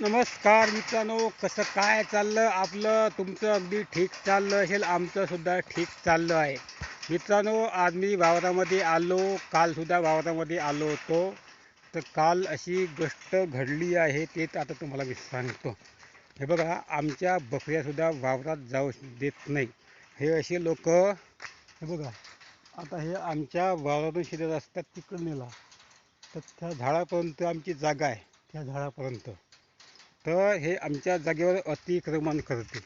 नमस्कार मित्रांनो कसं काय चाललं आपलं? तुमचं अगदी ठीक चाललं असेल आमचंसुद्धा ठीक चाललं आहे. मित्रांनो आज मी वावरामध्ये आलो कालसुद्धा वावरामध्ये आलो होतो. तर काल अशी गोष्ट घडली आहे ते आता तुम्हाला मी सांगतो. हे बघा आमच्या बकऱ्यासुद्धा वावरात जाऊ देत नाही. हे असे लोक हे बघा आता हे आमच्या वावरातून शिरत असतात तिकडं नेला. तर त्या झाडापर्यंत आमची जागा आहे त्या झाडापर्यंत. तर हे आमच्या जागेवर अतिक्रमण करते.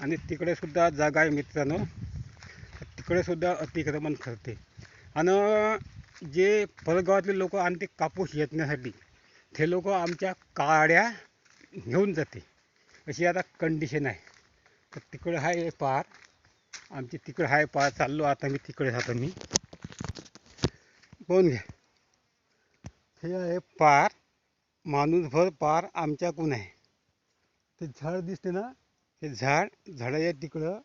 आणि तिकडेसुद्धा जागा आहे मित्रांनो. तिकडेसुद्धा अतिक्रमण करते. आणि जे परगावातले लोक आणते कापूस येतण्यासाठी ते लोक आमच्या काड्या घेऊन जाते. अशी आता कंडिशन आहे. तर तिकडे आहे पार. आमची तिकडे आहे पार. चाललो आता मी तिकडे जातो मी. पाहून घ्या. हे आहे पार. माणूसभर पार आमच्याकडून आहे. ते झाड दिसते ना हे झाड झाडाच्या तिकडं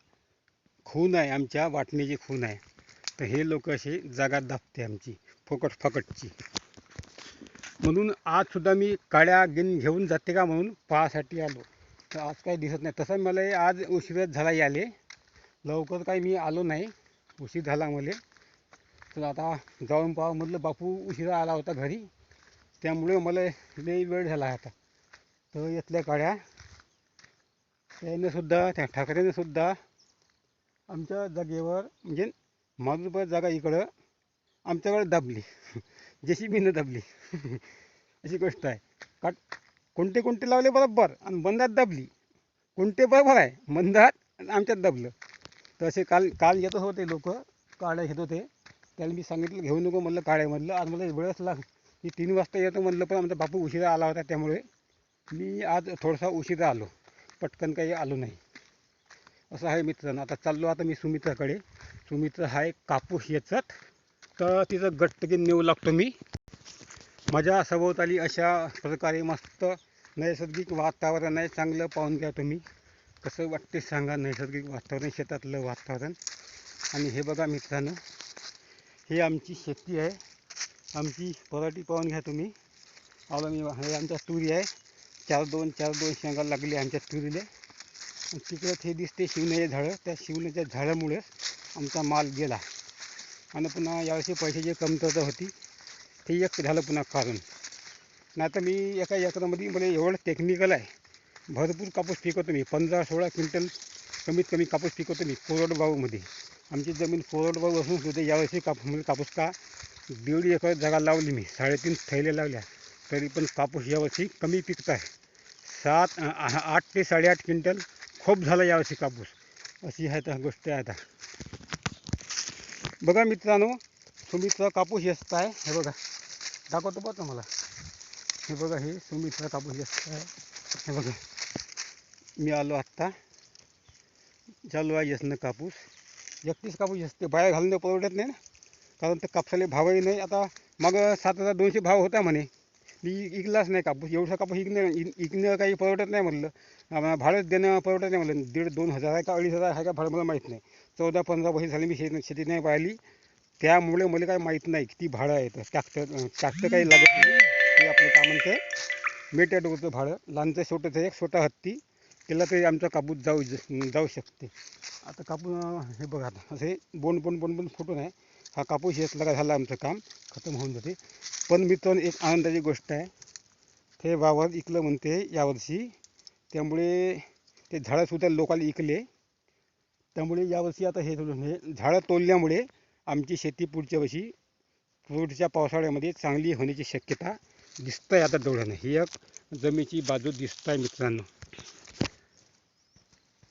खून आहे आमच्या वाटणीची खून आहे. तर हे लोक असे जागा दाबते आमची फुकट फकटची. म्हणून आज सुद्धा मी काड्या गिन घेऊन जाते का म्हणून पाहासाठी आलो. तर आज काही दिसत नाही. तसं मला आज उशीरच झाला याले. लवकर काही मी आलो नाही. उशीर झाला मला. तर आता जाऊन पाहा. म्हटलं बापू उशिरा आला होता घरी. त्यामुळे मला लई वेळ झाला आता. तर यातल्या काड्या. त्याने सुद्धा त्या ठाकरेने सुद्धा आमच्या जागेवर म्हणजे माझं जागा इकडं आमच्याकडे दाबली. जशी बीनं दाबली. अशी गोष्ट आहे. का कोणते कोणते लावले बरोबर आणि बंदात दाबली. कोणते बरोबर आहे बंदात आणि आमच्यात दाबलं. तर असे काल काल येत होते लोक काळ्या घेत होते. त्याला मी सांगितलं घेऊ नको म्हणलं काड्यामधलं आज मला वेळच लाग मी तीन वाजता येतो म्हणलं पण आमचा बापू उशिरा आला होता त्यामुळे मी आज थोडासा उशिरा आलो. पटकन काही आलो नाही. असं आहे मित्रांनो. आता चाललो आता मी सुमित्राकडे. सुमित्र हा एक कापूस याच्यात तर तिचं गट्टगीन नेऊ लागतो मी. माझ्या सभोवताली अशा प्रकारे मस्त नैसर्गिक वातावरण आहे. चांगलं पाहून घ्या तुम्ही. कसं वाटते सांगा. नैसर्गिक वातावरण शेतातलं वातावरण. आणि हे बघा मित्रांनो. हे आमची शेती आहे. आमची पराठी पाहून घ्या तुम्ही. आलं मी. हे आमच्या तुरी आहे. चार दोन चार दोन शेंगा लागली आमच्या तुरीले. आणि तिकडं ते दिसते शिवण्याचे झाडं. त्या शिवण्याच्या झाडामुळेच आमचा माल गेला. आणि पुन्हा यावर्षी पैशाची कमतरता होती. ते एक झालं पुन्हा कारण. नाही तर मी एका एकरामध्ये मला एवढं टेक्निकल आहे. भरपूर कापूस पिकवतो मी. पंधरा सोळा क्विंटल कमीत कमी कापूस पिकवतो मी कोरडबाऊमध्ये आमची जमीन कोरडबाऊ असून सुद्धा यावर्षी कापूस म्हणजे कापूस का दीड एकर जागा लावली मी. साडेतीन थैल्या लावल्या. तरी पण कापूस यावर्षी कमी पिकत आहे. सात आठ ते साडेआठ क्विंटल खूप झाला यावर्षी कापूस. अशी आहे आता गोष्ट आहे आता. बघा मित्रांनो सुमितचा कापूस येस्त आहे. हे बघा. दाखवतो बघा तुम्हाला. हे बघा हे सुमितचा कापूस येस्त आहे. हे बघा. मी आलो आत्ता. चालू आहे यसनं कापूस. एकतीस कापूस असते बाहेर घालून परवडत नाही ना. कारण ते कापसाले भावही नाही. आता मग सात हजार दोनशे भाव होता म्हणे. मी इकलाच नाही कापूस. एवढा कापूस इकणं इकणं काही परवडत नाही म्हटलं भाडं देणं परवडत नाही म्हटलं दीड दोन हजार आहे का अडीच हजार आहे का भाडं मला माहीत नाही. चौदा पंधरा वर्ष झाली मी शेती शेती नाही पाहिली. त्यामुळे मला काही माहीत नाही किती भाडं आहे. तर टॅक्टर टॅक्टर काही लागत नाही. ते आपलं काय म्हणतं मेट्या डोकं भाडं. लहानचं छोटंचं एक छोटा हत्ती. त्याला तरी आमचा कापूस जाऊ जाऊ शकते. आता कापूस हे बघा आता. असे बोंड बोंड बोंड बोंड फुटून आहे. हा कापूस येतला का झाला आमचं काम. खतम होऊन जाते. पण मित्रांनो एक आनंदाची गोष्ट आहे. ते वावर इकलं म्हणते यावर्षी. त्यामुळे ते झाडंसुद्धा लोकांना इकले. त्यामुळे यावर्षी आता हे थोडं झाडं तोडल्यामुळे आमची शेती पुढच्या वर्षी पुढच्या पावसाळ्यामध्ये चांगली होण्याची शक्यता दिसत आहे आता डोळ्यानं. ही एक जमीची बाजू दिसत आहे मित्रांनो.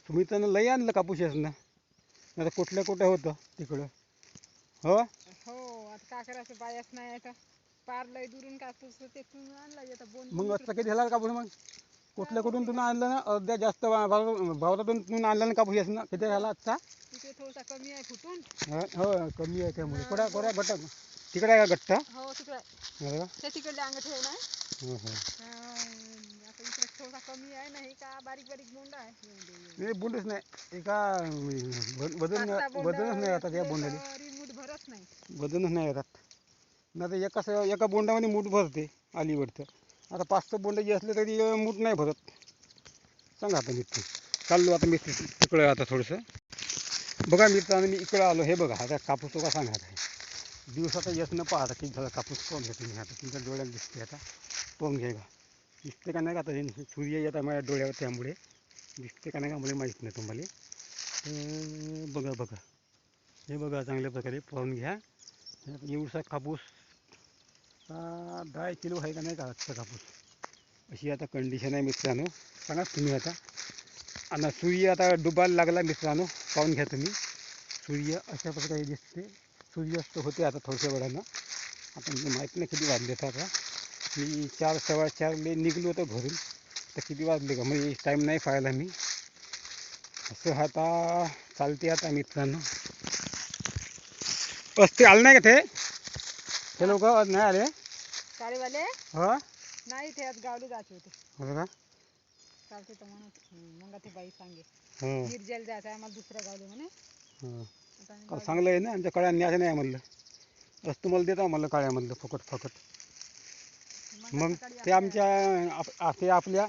तुम्ही लय आणलं कापूस असणं ना आता कुठल्या कुठं होतं तिकडं? हो? हो करायचं बायाच नाही आता. पार लय दुरून कापूस तिथून आणला आता बोन मग आता किती झाला कापूस मग? कुठल्या कुठून तुम्ही आणलं ना? अर्ध्या जास्त भा- भाव- भावातून तुम्ही आणलं ना कापूस यास ना किती झाला आजचा? तिथे थोडासा कमी आहे फुटून हो कमी आहे त्यामुळे. कोड्या कोड्या गट्टा तिकडे आहे का गट्टा हो तिकडे हो त्या तिकडले अंग ठेवून आहे हो अं, आता इकडे थोडासा कमी आहे नाही का बारीक बारीक बोंड आहे. नाही बोंडच नाही. एका वज़न पाच-सहा बोंड वजनच नाही आता त्या बोंडाने. तरी मूठ नाही वजनच नाही येतात. नाही तर एका स- एका बोंडामध्ये मूठ भरते अलीकडचं आता पाच सहा बोंड जे असले तरी मूठ नाही भरत. सांगा आता मित्र. चाललो आता मी तिकडं आता थोडंसं. बघा मित्रांनो मी इकडं आलो. हे बघा आता कापूस तो का सांगा आता दिवसाचा यश न पाहता किती झाला. कापूस पाहून घ्या तुम्ही आता तुमच्या डोळ्यात दिसते आता. पाहून घ्या का दिसते का नाही का आता? हे सूर्य येत आहे माझ्या डोळ्यावर त्यामुळे. दिसते का नाही का मला माहीत नाही तुम्हाला. बघा बघा. हे बघा चांगल्या प्रकारे पाहून घ्या. एवढसा कापूस दहा किलो आहे का नाही का आजचा कापूस? अशी आता कंडिशन आहे मित्रांनो. सांगा तुम्ही आता. आणि सूर्य आता डुबायला लागला मित्रांनो. पाहून घ्या तुम्ही. सूर्य अशा प्रकारे दिसते. सूर्यास्त होते आता थोडक्या वेळानं. आता म्हणजे माहीत नाही किती वाजले तर आता. मी चार सव्वा चारले निघलो होतो घरून. तर किती वाजले का? म्हणजे टाईम नाही पाहिला मी. असं आता चालते आता मित्रांनो. असते आलं नाही का ते? ते लोक नाही आले. हो? नाही ते आज गावडी जायचे होते. हो का चालते तर म्हणत हं, मग ते बाई सांगे. हो. निर्जल जायचं आहे आम्हाला दुसऱ्या गावले म्हणे. हो. आता आम्ही काल गावडी- चांगलं आहे ना आमच्या काळ्या न्यास नाही म्हणलं. असं तुम्हाला देता म्हणलं काळ्यामधलं फुकट फुकट. मग सकाळी ते आमच्या आप- आ- ते आपल्या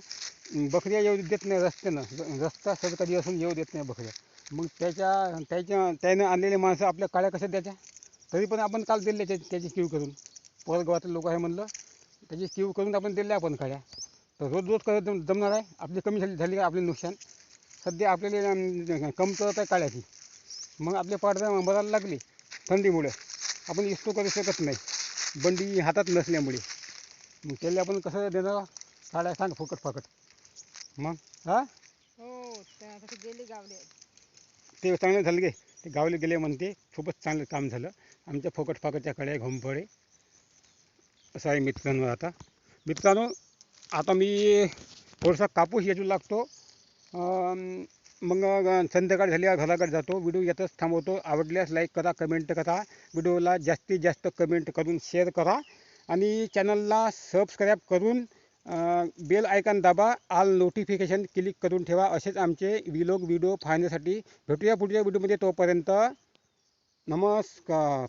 बकऱ्या येऊ देत नाही रस्त्यानं. र- रस्ता सरकारी असून येऊ देत नाही बकऱ्या. मग त्याच्या त्याच्या त्यानं आणलेले माणसं आपल्या काळ्या कशा द्यायच्या? तरी पण आपण काल दिले त्याची त्याची किव करून. परगावातले लोक आहे म्हणलं त्याची किव करून आपण दिल्या आपण काळ्या तर रोज रोज करत जम- जमणार आहे. आपली कमी झाली झाली का आपले नुकसान. सध्या आपल्याला कमतरत आहे काळ्याची. मग आपले पाडदा मरायला लागले थंडीमुळे. आपण इस्तो करू शकत नाही. बंडी हातात नसल्यामुळे. मग त्याला आपण कसं देणार? काढाय सांग फुकट फाकट. मग हा? हो गेली गावले. ते चांगलं झालं गे. ते गावले गेले म्हणते. खूपच चांगलं काम झालं. आमच्या फुकट फाकटच्या कड्या घोंपडे असं आहे मित्रांनो आता. मित्रांनो आता मी थोडासा कापूस याचू लागतो. मग संध्याकाळ झाली घराकडे जातो. व्हिडिओ येतच थांबवतो. आवडल्यास लाईक करा कमेंट करा. व्हिडिओला जास्तीत जास्त कमेंट करून शेअर करा. आणि चॅनलला सबस्क्राईब करून बेल आयकॉन दाबा. आल नोटिफिकेशन क्लिक करून ठेवा. असेच आमचे विलोग व्हिडिओ पाहण्यासाठी भेटूया पुढच्या व्हिडिओमध्ये तोपर्यंत. नमस्कार.